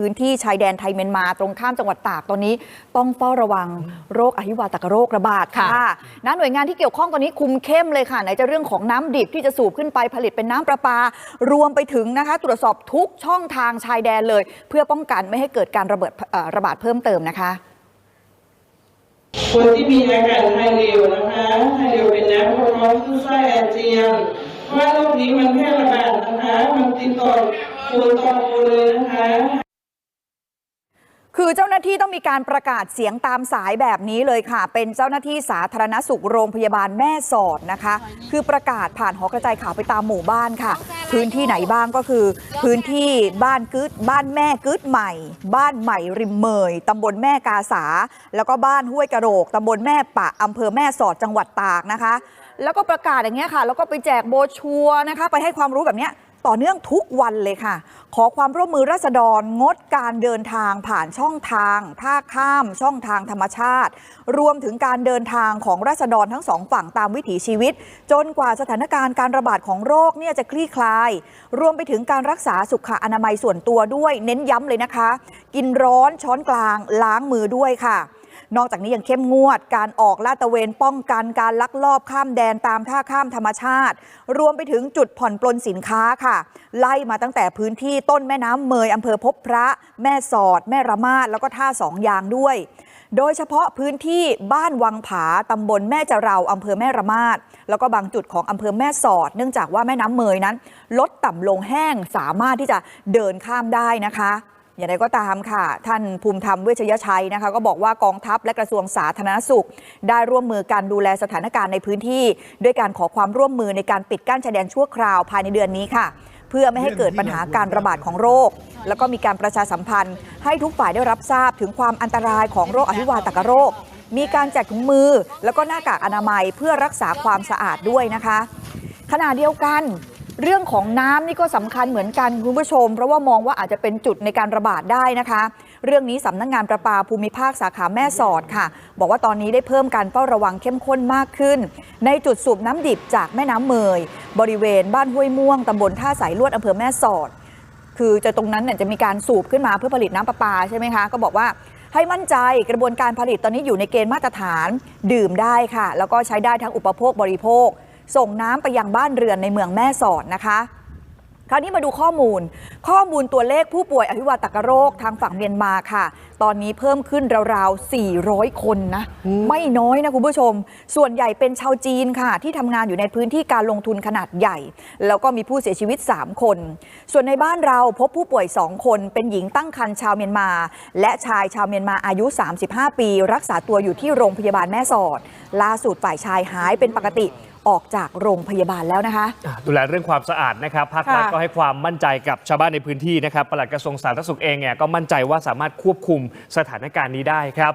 พื้นที่ชายแดนไทยเมียนมาตรงข้ามจังหวัดตากตอนนี้ ต้องเฝ้าระวังโรคอหิวาตกโรคระบาดค่ะค่ะนะหน่วยงานที่เกี่ยวข้องตอนนี้คุมเข้มเลยค่ะไหนจะเรื่องของน้ำดิบที่จะสูบขึ้นไปผลิตเป็นน้ำประปา รวมไปถึงนะคะ ตรวจสอบทุกช่องทางชายแดนเลย เพื่อป้องกันไม่ให้เกิดการระเบิดเอ่อระบาดเพิ่มเติมนะคะ คนที่มีอาการไข้เร็วนะคะไข้เร็วเป็นน้ำพวกท้องขึ้นไส้อาเจียนเพราะว่าโรคนี้มันแพร่ระบาดนะคะ มันติดต่อคนต่อคนเลยนะคะ คือเจ้าหน้าที่ต้องมีการประกาศเสียงตามสายแบบนี้เลยค่ะ เป็นเจ้าหน้าที่สาธารณสุขโรงพยาบาลแม่สอดนะคะ คือประกาศผ่านหอกระจายข่าวไปตามหมู่บ้านค่ะ พื้นที่ไหนบ้างก็คือ พื้นที่บ้านกึดบ้านแม่กึดใหม่ บ้านใหม่ริมเมยตำบลแม่กาสา แล้วก็บ้านห้วยกระโรกตำบลแม่ปะอำเภอแม่สอดจังหวัดตากนะคะ แล้วก็ประกาศอย่างเงี้ยค่ะ แล้วก็ไปแจกโบชัวนะคะ ไปให้ความรู้แบบเนี้ยต่อเนื่องทุกวันเลยค่ะ ขอความร่วมมือราษฎรงดการเดินทางผ่านช่องทาง ท่าข้ามช่องทางธรรมชาติ รวมถึงการเดินทางของราษฎรทั้งสองฝั่งตามวิถีชีวิต จนกว่าสถานการณ์การระบาดของโรคเนี่ยจะคลี่คลาย รวมไปถึงการรักษาสุขอนามัยส่วนตัวด้วย เน้นย้ำเลยนะคะ กินร้อนช้อนกลางล้างมือด้วยค่ะ นอกจากนี้ยังเข้มงวดการออกลาดตระเวนป้องกันการลักลอบข้ามแดนตามท่าข้ามธรรมชาติ รวมไปถึงจุดผ่อนปลนสินค้าค่ะ ไล่มาตั้งแต่พื้นที่ต้นแม่น้ำเมยอำเภอพบพระ แม่สอด แม่ระมาดแล้วก็ท่าสองยางด้วย โดยเฉพาะพื้นที่บ้านวังผาตำบลแม่จะเราอำเภอแม่ระมาดแล้วก็บางจุดของอำเภอแม่สอด เนื่องจากว่าแม่น้ำเมยนั้น ลดต่ำลงแห้งสามารถที่จะเดินข้ามได้นะคะ อย่างไรก็ตามค่ะ ท่านภูมิธรรมเวชยชัยนะคะ ก็บอกว่ากองทัพและกระทรวงสาธารณสุข ได้ร่วมมือการดูแลสถานการณ์ในพื้นที่ ด้วยการขอความร่วมมือในการปิดกั้นชายแดนชั่วคราวภายในเดือนนี้ค่ะ เพื่อไม่ให้เกิดปัญหาการระบาดของโรค แล้วก็มีการประชาสัมพันธ์ ให้ทุกฝ่ายได้รับทราบถึงความอันตรายของโรคอหิวาตกโรค มีการแจกถุงมือ แล้วก็หน้ากากอนามัยเพื่อรักษาความสะอาดด้วยนะคะขณะเดียวกัน เรื่องของน้ำนี่ก็สำคัญเหมือนกันคุณผู้ชม เพราะว่ามองว่าอาจจะเป็นจุดในการระบาดได้นะคะ เรื่องนี้สำนักงงานประปาภูมิภาคสาขาแม่สอดค่ะ บอกว่าตอนนี้ได้เพิ่มการเฝ้าระวังเข้มข้นมากขึ้น ในจุดสูบน้ำดิบจากแม่น้ำเมย บริเวณบ้านห้วยม่วงตำบลท่าสายลวดอำเภอแม่สอด คือจะตรงนั้นเนี่ยจะมีการสูบขึ้นมาเพื่อผลิตน้ำประปาใช่ไหมคะก็บอกว่าให้มั่นใจกระบวนการผลิตตอนนี้อยู่ในเกณฑ์มาตรฐานดื่มได้ค่ะ แล้วก็ใช้ได้ทั้งอุปโภคบริโภค ส่งน้ำไปยังบ้านเรือนในเมืองแม่สอดนะคะ คราวนี้มาดูข้อมูล ข้อมูลตัวเลขผู้ป่วยอหิวาตกโรคทางฝั่งเมียนมาค่ะ ตอนนี้เพิ่มขึ้นราวๆ 400 คนนะ ไม่น้อยนะคุณผู้ชม ส่วนใหญ่เป็นชาวจีนค่ะ ที่ทำงานอยู่ในพื้นที่การลงทุนขนาดใหญ่ แล้วก็มีผู้เสียชีวิต 3 คน ส่วนในบ้านเราพบผู้ป่วย 2 คน เป็นหญิงตั้งครรภ์ชาวเมียนมา และชายชาวเมียนมาอายุ 35 ปี รักษาตัวอยู่ที่โรงพยาบาลแม่สอด ล่าสุดฝ่ายชายหายเป็นปกติ ออกจากโรงพยาบาลแล้วนะคะอะดูแลเรื่องความสะอาดนะครับภาครัฐค่ะก็ให้ความมั่นใจกับชาวบ้านในพื้นที่นะครับปลัดกระทรวงสาธารณสุขเองเนี่ยก็มั่นใจว่าสามารถควบคุมสถานการณ์นี้ได้ครับ